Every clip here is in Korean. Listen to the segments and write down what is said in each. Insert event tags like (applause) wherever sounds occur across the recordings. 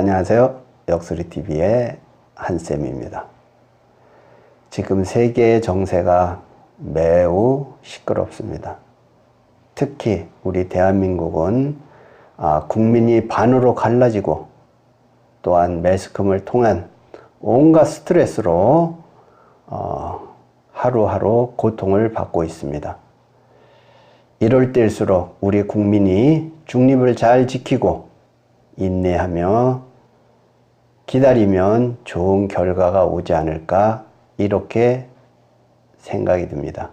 안녕하세요. 역수리TV의 한쌤입니다. 지금 세계의 정세가 매우 시끄럽습니다. 특히 우리 대한민국은 아, 국민이 반으로 갈라지고 또한 매스컴을 통한 온갖 스트레스로 어, 하루하루 고통을 받고 있습니다. 이럴 때일수록 우리 국민이 중립을 잘 지키고 인내하며 기다리면 좋은 결과가 오지 않을까 이렇게 생각이 듭니다.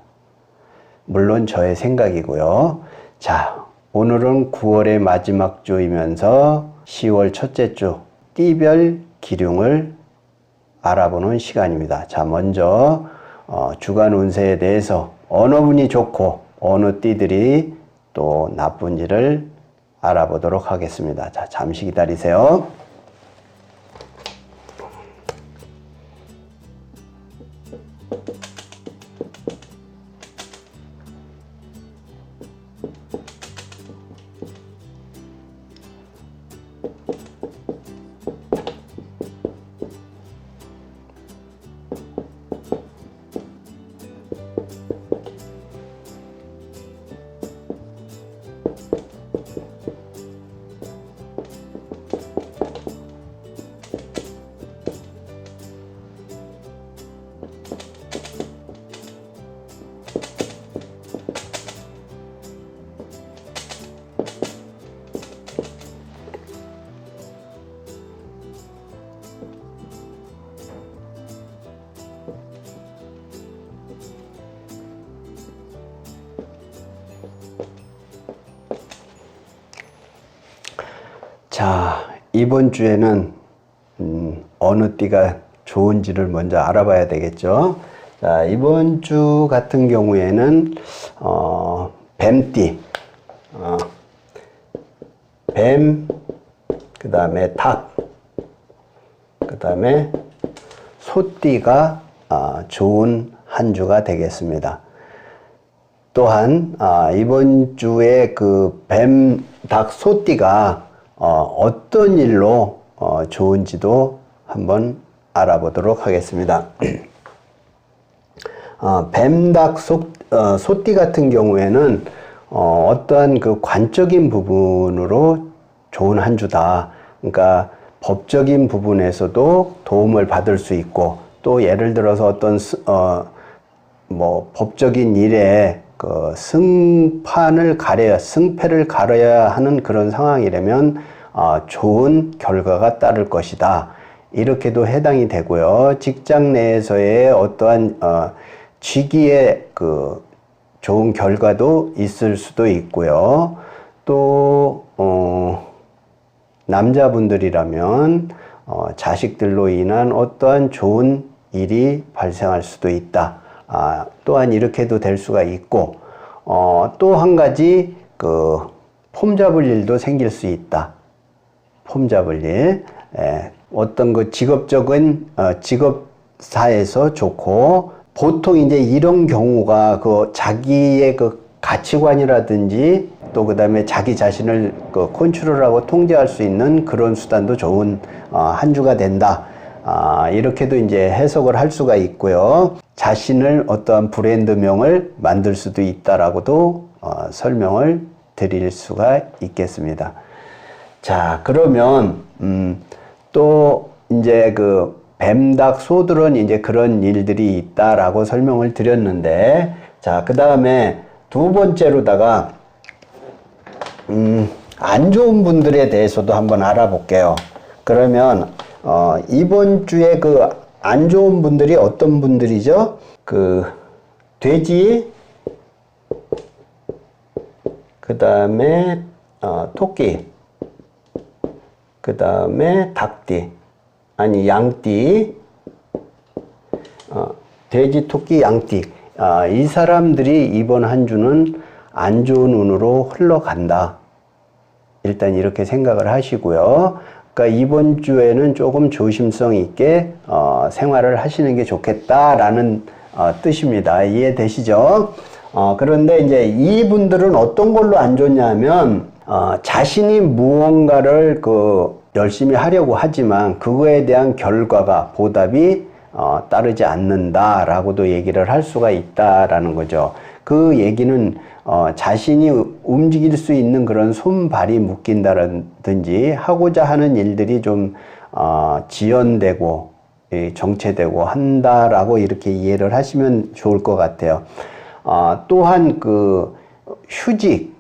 물론 저의 생각이고요. 자, 오늘은 9월의 마지막 주이면서 10월 첫째 주 띠별 기륭을 알아보는 시간입니다. 자, 먼저 어, 주간 운세에 대해서 어느 분이 좋고 어느 띠들이 또 나쁜지를 알아보도록 하겠습니다. 자, 잠시 기다리세요. 이번 주에는 음, 어느 띠가 좋은지를 먼저 알아봐야 되겠죠. 자, 이번 주 같은 경우에는 어, 뱀띠, 어, 뱀, 그 다음에 닭, 그 다음에 소띠가 아, 좋은 한 주가 되겠습니다. 또한 아, 이번 주에 그 뱀, 닭, 소띠가 어, 떤 일로 어, 좋은지도 한번 알아보도록 하겠습니다. (clears throat) 어, 뱀, 닭, 소, 어, 소띠 같은 경우에는 어, 어떠한 그 관적인 부분으로 좋은 한 주다. 그러니까 법적인 부분에서도 도움을 받을 수 있고 또 예를 들어서 어떤 스, 어, 뭐 법적인 일에 그 승판을 가려야 승패를 가려야 하는 그런 상황이라면 어, 좋은 결과가 따를 것이다. 이렇게도 해당이 되고요. 직장 내에서의 어떠한 어, 직위의 그 좋은 결과도 있을 수도 있고요. 또 어, 남자분들이라면 어, 자식들로 인한 어떠한 좋은 일이 발생할 수도 있다. 아, 또한 이렇게도 될 수가 있고 어, 또 한 가지 그 폼 잡을 일도 생길 수 있다. 폼 잡을 일. 예, 어떤 그 직업적인 어, 직업사에서 좋고 보통 이제 이런 경우가 그 자기의 그 가치관이라든지 또 그다음에 자기 자신을 그 컨트롤하고 통제할 수 있는 그런 수단도 좋은 어, 한 주가 된다. 아, 이렇게도 이제 해석을 할 수가 있고요. 자신을 어떠한 브랜드명을 만들 수도 있다라고도 어, 설명을 드릴 수가 있겠습니다. 자, 그러면 음, 또 이제 그 뱀닭 소들은 이제 그런 일들이 있다라고 설명을 드렸는데 자, 그 다음에 두 번째로다가 음, 안 좋은 분들에 대해서도 한번 알아볼게요. 그러면 어, 이번 주에 그 안 좋은 분들이 어떤 분들이죠? 그 돼지, 그 다음에 어, 토끼, 그 다음에 닭띠, 아니 양띠, 어, 돼지, 토끼, 양띠. 아, 이 사람들이 이번 한 주는 안 좋은 운으로 흘러간다. 일단 이렇게 생각을 하시고요. 그러니까 이번 주에는 조금 조심성 있게 어, 생활을 하시는 게 좋겠다라는 어, 뜻입니다. 이해되시죠? 어, 그런데 이제 이분들은 어떤 걸로 안 좋냐면 어, 자신이 무언가를 그 열심히 하려고 하지만 그거에 대한 결과가 보답이 어, 따르지 않는다라고도 얘기를 할 수가 있다라는 거죠. 그 얘기는 어, 자신이 움직일 수 있는 그런 손발이 묶인다든지 하고자 하는 일들이 좀 어, 지연되고 예, 정체되고 한다라고 이렇게 이해를 하시면 좋을 것 같아요. 어, 또한 그 휴직,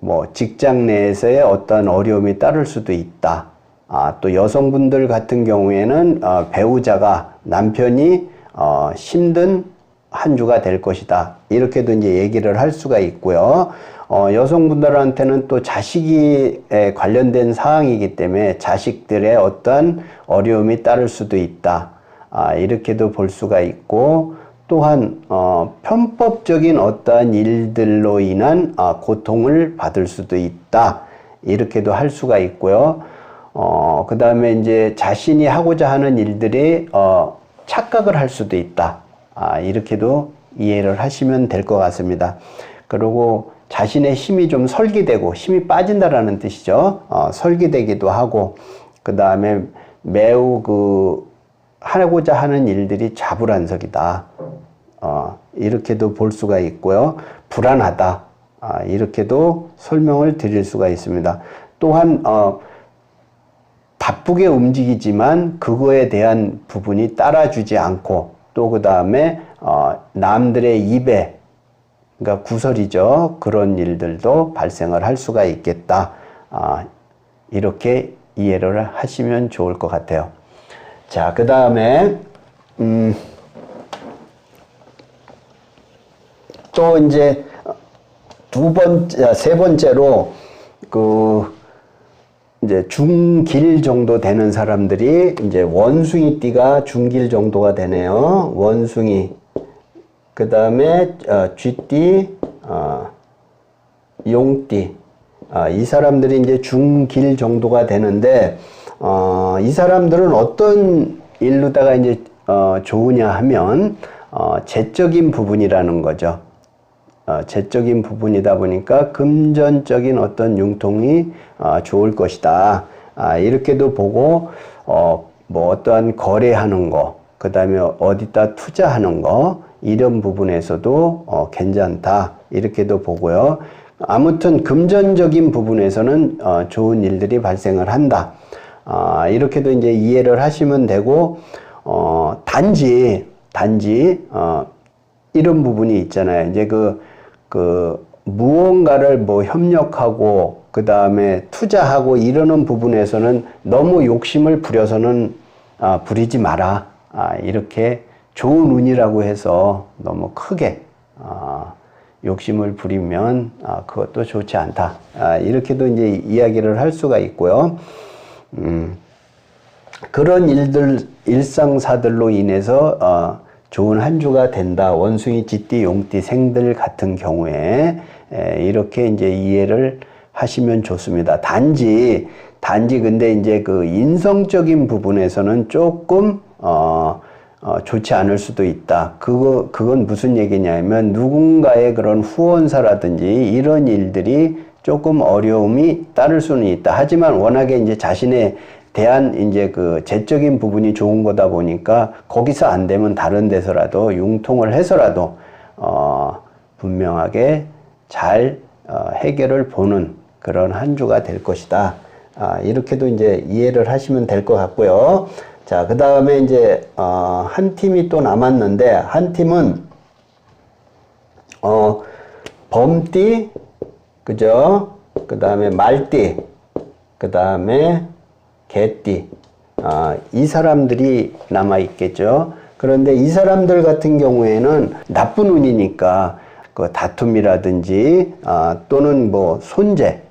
뭐 직장 내에서의 어떤 어려움이 따를 수도 있다. 아, 또 여성분들 같은 경우에는 어, 배우자가 남편이 어, 힘든 한 주가 될 것이다. 이렇게도 이제 얘기를 할 수가 있고요. 어, 여성분들한테는 또 자식이 관련된 사항이기 때문에 자식들의 어떤 어려움이 따를 수도 있다. 아, 이렇게도 볼 수가 있고, 또한 어, 편법적인 어떠한 일들로 인한 어, 고통을 받을 수도 있다. 이렇게도 할 수가 있고요. 어, 그 다음에 이제 자신이 하고자 하는 일들이 어, 착각을 할 수도 있다. 아, 이렇게도 이해를 하시면 될 것 같습니다. 그리고 자신의 힘이 좀 설기되고 힘이 빠진다라는 뜻이죠. 어, 설기되기도 하고 그 다음에 매우 그 하고자 하는 일들이 자불안석이다. 어, 이렇게도 볼 수가 있고요. 불안하다. 아, 이렇게도 설명을 드릴 수가 있습니다. 또한 어, 바쁘게 움직이지만 그거에 대한 부분이 따라주지 않고 또 그 다음에 어, 남들의 입에 그러니까 구설이죠. 그런 일들도 발생을 할 수가 있겠다. 아, 이렇게 이해를 하시면 좋을 것 같아요. 자, 그 다음에 음, 또 이제 두 번째, 세 번째로 그 이제 중길 정도 되는 사람들이 이제 원숭이 띠가 중길 정도가 되네요. 원숭이. 그 다음에 어, 쥐띠, 어, 용띠. 아, 이 사람들이 이제 중길 정도가 되는데 어, 이 사람들은 어떤 일로다가 이제 어, 좋으냐 하면 어, 재적인 부분이라는 거죠. 어, 재적인 부분이다 보니까 금전적인 어떤 융통이 어, 좋을 것이다. 아, 이렇게도 보고 어, 뭐 어떠한 거래하는 거, 그 다음에 어디다 투자하는 거 이런 부분에서도 어, 괜찮다. 이렇게도 보고요. 아무튼 금전적인 부분에서는 어, 좋은 일들이 발생을 한다. 아, 이렇게도 이제 이해를 하시면 되고 어, 단지 단지 어, 이런 부분이 있잖아요. 이제 그, 그, 무언가를 뭐 협력하고, 그 다음에 투자하고 이러는 부분에서는 너무 욕심을 부려서는, 아, 부리지 마라. 아, 이렇게 좋은 운이라고 해서 너무 크게, 아, 욕심을 부리면, 아, 그것도 좋지 않다. 아, 이렇게도 이제 이야기를 할 수가 있고요. 음, 그런 일들, 일상사들로 인해서, 어, 좋은 한 주가 된다. 원숭이, 쥐띠, 용띠, 생들 같은 경우에 이렇게 이제 이해를 하시면 좋습니다. 단지 단지 근데 이제 그 인성적인 부분에서는 조금 어, 어 좋지 않을 수도 있다. 그거 그건 무슨 얘기냐면 누군가의 그런 후원사라든지 이런 일들이 조금 어려움이 따를 수는 있다. 하지만 워낙에 이제 자신의 대한 이제 그 재적인 부분이 좋은 거다 보니까 거기서 안 되면 다른 데서라도 융통을 해서라도 어 분명하게 잘 어 해결을 보는 그런 한 주가 될 것이다. 아, 이렇게도 이제 이해를 하시면 될 것 같고요. 자, 그 다음에 이제, 어, 한 팀이 또 남았는데, 한 팀은, 어, 범띠, 그죠? 그 다음에 말띠, 그 다음에 개띠, 아, 이 사람들이 남아 있겠죠. 그런데 이 사람들 같은 경우에는 나쁜 운이니까 그 다툼이라든지 아, 또는 뭐 손재,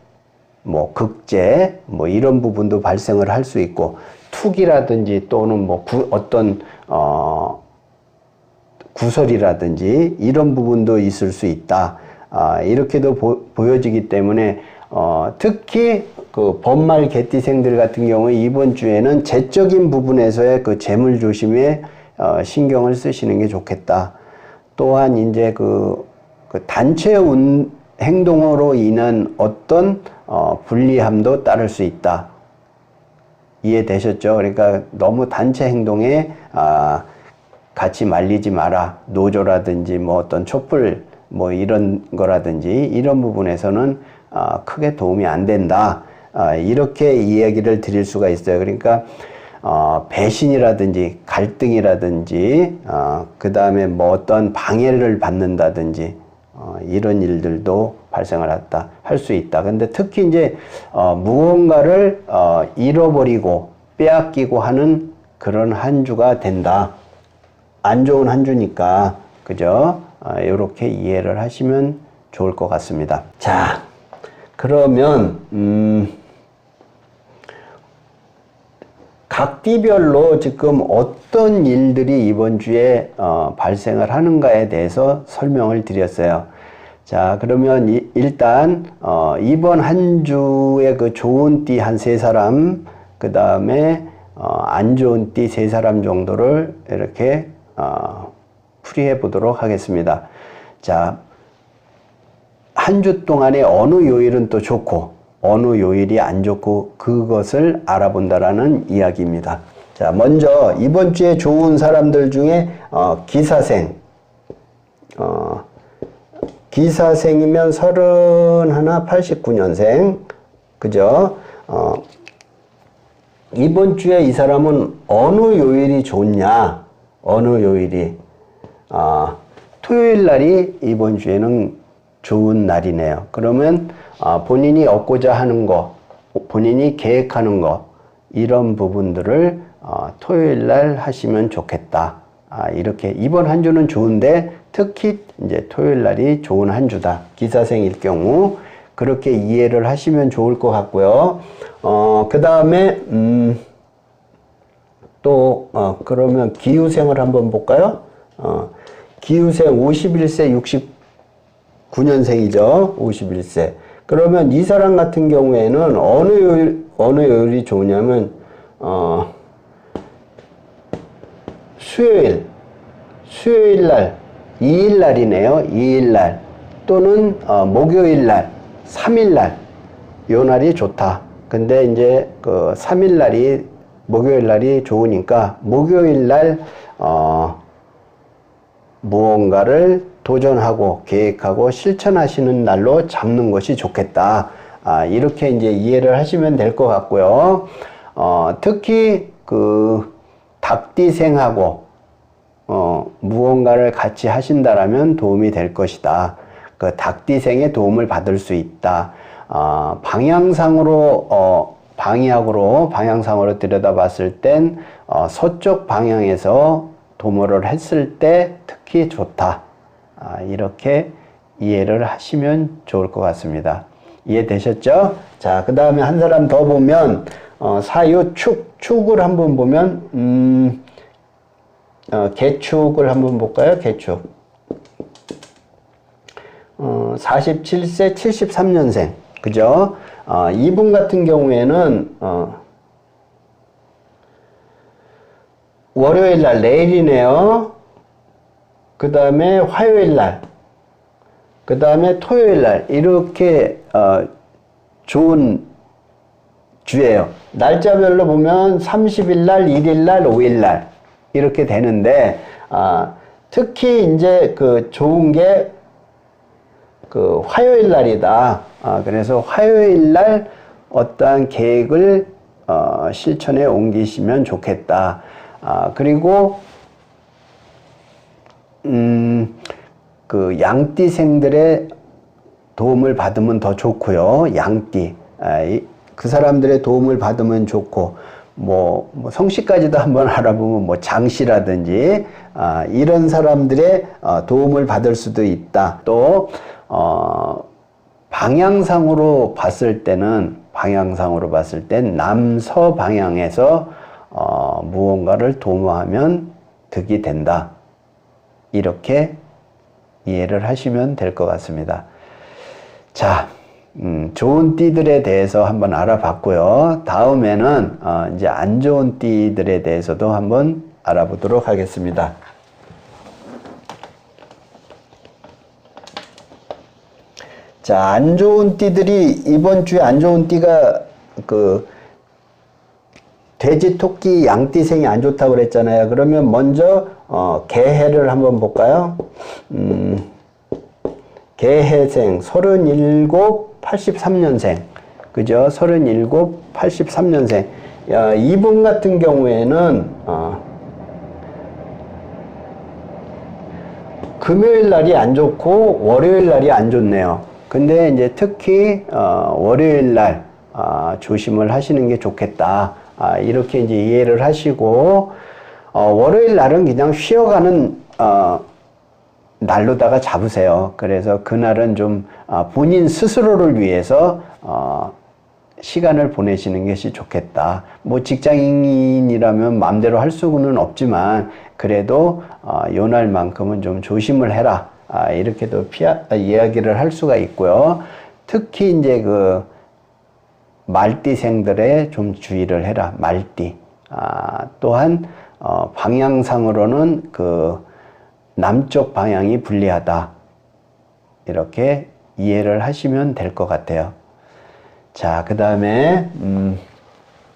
뭐 극재, 뭐 이런 부분도 발생을 할 수 있고 투기라든지 또는 뭐 구, 어떤 어, 구설이라든지 이런 부분도 있을 수 있다. 아, 이렇게도 보, 보여지기 때문에 어, 특히 그 번말 개띠생들 같은 경우에 이번 주에는 재적인 부분에서의 그 재물 조심에 어, 신경을 쓰시는 게 좋겠다. 또한 이제 그, 그 단체 운, 행동으로 인한 어떤 어, 불리함도 따를 수 있다. 이해되셨죠? 그러니까 너무 단체 행동에 아, 같이 말리지 마라. 노조라든지 뭐 어떤 촛불 뭐 이런 거라든지 이런 부분에서는 아, 크게 도움이 안 된다. 아, 이렇게 이야기를 드릴 수가 있어요. 그러니까 어, 배신이라든지 갈등이라든지 어, 그 다음에 뭐 어떤 방해를 받는다든지 어, 이런 일들도 발생을 했다 할 수 있다. 근데 특히 이제 어, 무언가를 어, 잃어버리고 빼앗기고 하는 그런 한 주가 된다. 안 좋은 한 주니까 그죠? 어, 이렇게 이해를 하시면 좋을 것 같습니다. 자, 그러면 음. 각 띠별로 지금 어떤 일들이 이번 주에 어, 발생을 하는가에 대해서 설명을 드렸어요. 자, 그러면 이, 일단 어, 이번 한 주에 그 좋은 띠 한 세 사람, 그 다음에 어, 안 좋은 띠 세 사람 정도를 이렇게 어, 풀이해 보도록 하겠습니다. 자, 한 주 동안에 어느 요일은 또 좋고 어느 요일이 안 좋고 그것을 알아본다라는 이야기입니다. 자, 먼저 이번 주에 좋은 사람들 중에 어, 기사생, 어, 기사생이면 서른 하나 89년생, 그죠? 어, 이번 주에 이 사람은 어느 요일이 좋냐? 어느 요일이? 아, 토요일 날이 이번 주에는 좋은 날이네요. 그러면 아, 본인이 얻고자 하는 거, 본인이 계획하는 거 이런 부분들을 어, 토요일 날 하시면 좋겠다. 아, 이렇게 이번 한 주는 좋은데 특히 이제 토요일 날이 좋은 한 주다. 기사생일 경우 그렇게 이해를 하시면 좋을 것 같고요. 어, 그 다음에 음, 또 어, 그러면 기후생을 한번 볼까요? 어, 기후생 51세 69년생이죠. 51세. 그러면 이 사람 같은 경우에는 어느 요일, 어느 요일이 좋냐면, 어, 수요일, 수요일 날, 2일 날이네요. 2일 날. 또는, 어, 목요일 날, 3일 날. 요 날이 좋다. 근데 이제 그 3일 날이, 목요일 날이 좋으니까, 목요일 날, 어, 무언가를 도전하고 계획하고 실천하시는 날로 잡는 것이 좋겠다. 아, 이렇게 이제 이해를 하시면 될 것 같고요. 어, 특히 그 닭띠생하고 어, 무언가를 같이 하신다라면 도움이 될 것이다. 그 닭띠생의 도움을 받을 수 있다. 어, 방향상으로 어, 방향으로 방향상으로 들여다봤을 땐 어, 서쪽 방향에서 도모를 했을 때 특히 좋다. 아, 이렇게 이해를 하시면 좋을 것 같습니다. 이해되셨죠? 자, 그 다음에 한 사람 더 보면, 어, 사유 축, 축을 한번 보면, 음, 어, 개축을 한번 볼까요? 개축. 어, 47세 73년생. 그죠? 어, 이분 같은 경우에는, 어, 월요일 날 내일이네요. 그 다음에 화요일 날, 그 다음에 토요일 날 이렇게 어, 좋은 주예요. 날짜별로 보면 30일 날, 1일 날, 5일 날 이렇게 되는데 아, 특히 이제 그 좋은 게 그 화요일 날이다. 아, 그래서 화요일 날 어떠한 계획을 어, 실천에 옮기시면 좋겠다. 아, 그리고 음, 그 양띠생들의 도움을 받으면 더 좋고요. 양띠. 아, 그 사람들의 도움을 받으면 좋고, 뭐, 뭐 성씨까지도 한번 (laughs) 알아보면 뭐 장씨라든지, 아, 이런 사람들의 어, 도움을 받을 수도 있다. 또, 어, 방향상으로 봤을 때는, 방향상으로 봤을 땐 남서 방향에서 어, 무언가를 도모하면 득이 된다. 이렇게 이해를 하시면 될 것 같습니다. 자, 음, 좋은 띠들에 대해서 한번 알아봤고요. 다음에는 어, 이제 안 좋은 띠들에 대해서도 한번 알아보도록 하겠습니다. 자, 안 좋은 띠들이 이번 주에 안 좋은 띠가 그 돼지, 토끼, 양띠생이 안 좋다고 그랬잖아요. 그러면 먼저 어, 개해를 한번 볼까요? 음, 개해생 37, 83년생. 그죠? 37, 83년생. 야, 이분 같은 경우에는 어, 금요일 날이 안 좋고 월요일 날이 안 좋네요. 근데 이제 특히 어, 월요일 날 아, 조심을 하시는 게 좋겠다. 아, 이렇게 이제 이해를 하시고 어, 월요일 날은 그냥 쉬어가는 어, 날로다가 잡으세요. 그래서 그날은 좀 아, 본인 스스로를 위해서 어, 시간을 보내시는 것이 좋겠다. 뭐 직장인이라면 마음대로 할 수는 없지만 그래도 어, 요 날만큼은 좀 조심을 해라. 아, 이렇게도 피하, 아, 이야기를 할 수가 있고요. 특히 이제 그 말띠생들의 좀 주의를 해라. 말띠. 아, 또한 어, 방향상으로는 그 남쪽 방향이 불리하다. 이렇게 이해를 하시면 될 것 같아요. 자, 그 다음에, 음,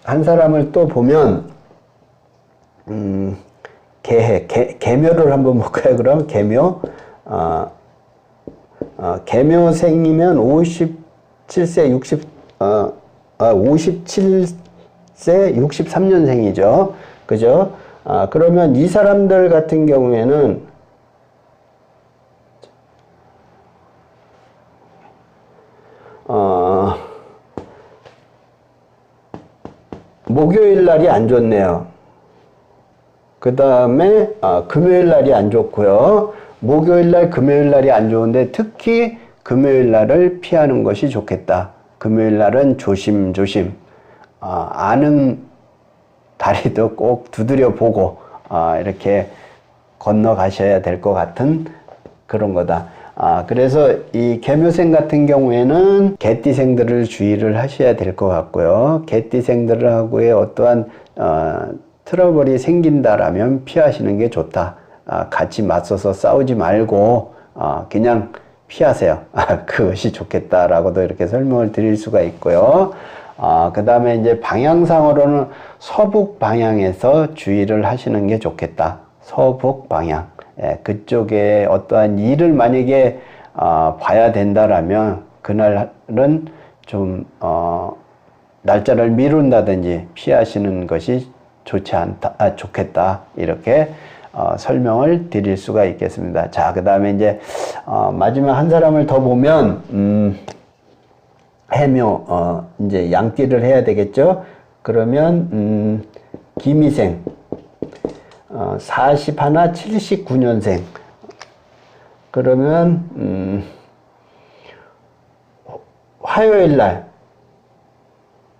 한 사람을 또 보면, 음, 개해, 개, 개묘를 한번 볼까요? 그럼 개묘, 어, 어, 개묘생이면 57세, 60, 어, 아, 57세, 63년생이죠. 그죠? 아, 그러면 이 사람들 같은 경우에는 어, 목요일 날이 안 좋네요. 그 다음에 아, 금요일 날이 안 좋고요. 목요일 날, 금요일 날이 안 좋은데 특히 금요일 날을 피하는 것이 좋겠다. 금요일 날은 조심조심 아, 아는 다리도 꼭 두드려 보고 아, 이렇게 건너가셔야 될 것 같은 그런 거다. 아, 그래서 이 개묘생 같은 경우에는 개띠생들을 주의를 하셔야 될 것 같고요. 개띠생들하고의 어떠한 어, 트러블이 생긴다라면 피하시는 게 좋다. 아, 같이 맞서서 싸우지 말고 아, 그냥 피하세요. 아, 그것이 좋겠다라고도 이렇게 설명을 드릴 수가 있고요. 아, 그 다음에 이제 방향상으로는 서북 방향에서 주의를 하시는 게 좋겠다. 서북 방향. 예, 그쪽에 어떠한 일을 만약에 어, 봐야 된다라면 그날은 좀 어, 날짜를 미룬다든지 피하시는 것이 좋지 않다, 아, 좋겠다 이렇게 어, 설명을 드릴 수가 있겠습니다. 자, 그 다음에 이제 어, 마지막 한 사람을 더 보면 음, 해묘 어, 이제 양띠를 해야 되겠죠. 그러면 음, 김희생 어, 40 하나 79년생. 그러면, 음, 화요일 날,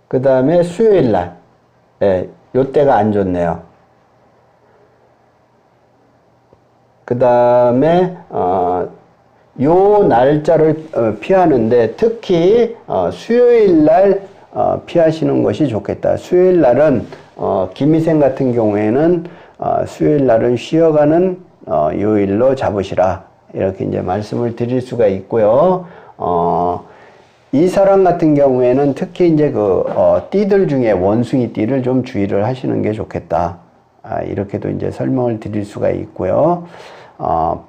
그 다음에 수요일 날, 예, 요때가 안 좋네요. 그 다음에, 어, 요 날짜를 어, 피하는데 특히 어, 수요일 날 어, 피하시는 것이 좋겠다. 수요일 날은 어, 김희생 같은 경우에는 어, 수요일 날은 쉬어가는 어, 요일로 잡으시라 이렇게 이제 말씀을 드릴 수가 있고요. 어, 이 사람 같은 경우에는 특히 이제 그 어, 띠들 중에 원숭이 띠를 좀 주의를 하시는 게 좋겠다. 아, 이렇게도 이제 설명을 드릴 수가 있고요. 어,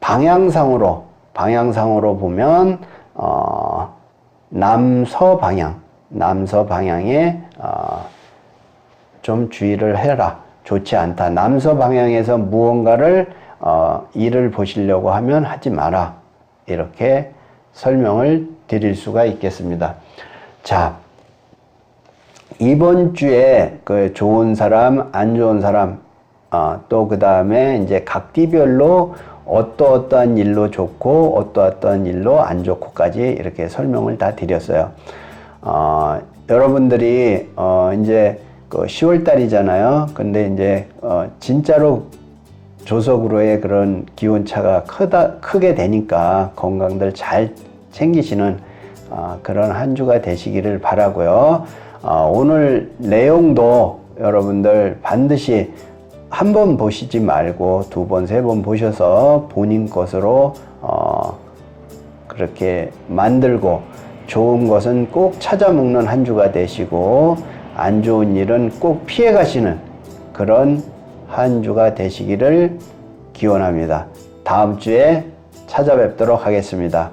방향상으로 방향상으로 보면 어, 남서 방향, 남서 방향에 어, 좀 주의를 해라. 좋지 않다. 남서 방향에서 무언가를 어, 일을 보시려고 하면 하지 마라. 이렇게 설명을 드릴 수가 있겠습니다. 자, 이번 주에 그 좋은 사람, 안 좋은 사람, 어, 또그 다음에 이제 각 띠별로 어떠어떠한 일로 좋고 어떠어떠한 일로 안 좋고까지 이렇게 설명을 다 드렸어요. 어, 여러분들이 어, 이제 그 10월 달이잖아요. 근데 이제 어, 진짜로 조석으로의 그런 기온차가 크다 크게 되니까 건강들 잘 챙기시는 어, 그런 한 주가 되시기를 바라고요. 어, 오늘 내용도 여러분들 반드시 한 번 보시지 말고 두 번, 세 번 보셔서 본인 것으로 어, 그렇게 만들고 좋은 것은 꼭 찾아 먹는 한 주가 되시고 안 좋은 일은 꼭 피해 가시는 그런 한 주가 되시기를 기원합니다. 다음 주에 찾아뵙도록 하겠습니다.